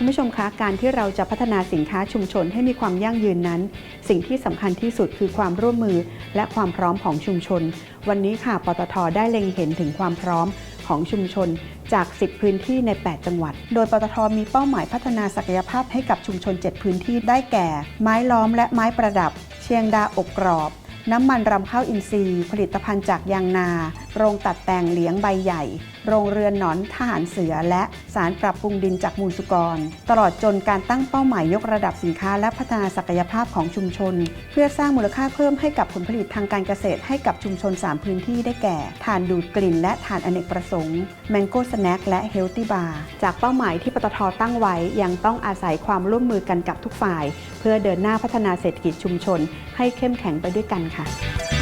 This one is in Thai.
านผู้ชมคะการที่เราจะพัฒนาสินค้าชุมชนให้มีความยั่งยืนนั้น สิ่งที่สำคัญที่สุดคือความร่วมมือและความพร้อมของชุมชน วันนี้ค่ะปตทได้เล็งเห็นถึงความพร้อมของชุมชนจาก 10 พื้นที่ใน 8 จังหวัด โดยปตทมีเป้าหมายพัฒนาศักยภาพให้กับชุมชน 7 พื้นที่ได้แก่ ไม้ล้อมและไม้ประดับ เชียงดาอบกรอบ น้ำมันรำข้าวอินทรีย์ ผลิตภัณฑ์จากยางนา โรงตัดแต่งเหลียงใบใหญ่ โรงเรือนหนอนทหารเสือ และสารปรับปรุงดินจากมูลสุกร ตลอดจนการตั้งเป้าหมายยกระดับสินค้าและพัฒนาศักยภาพของชุมชน เพื่อสร้างมูลค่าเพิ่มให้กับผลผลิตทางการเกษตรให้กับชุมชน 3 พื้นที่ได้แก่ถ่านดูดกลิ่นและถ่านอเนกประสงค์แมงโก้สแน็คและเฮลตี้บาร์จากเป้าหมายที่ปตทตั้งไว้ยังต้องอาศัยความร่วมมือกันกับทุกฝ่าย เพื่อเดินหน้าพัฒนาเศรษฐกิจชุมชน ให้เข้มแข็งไปด้วยกันค่ะ看。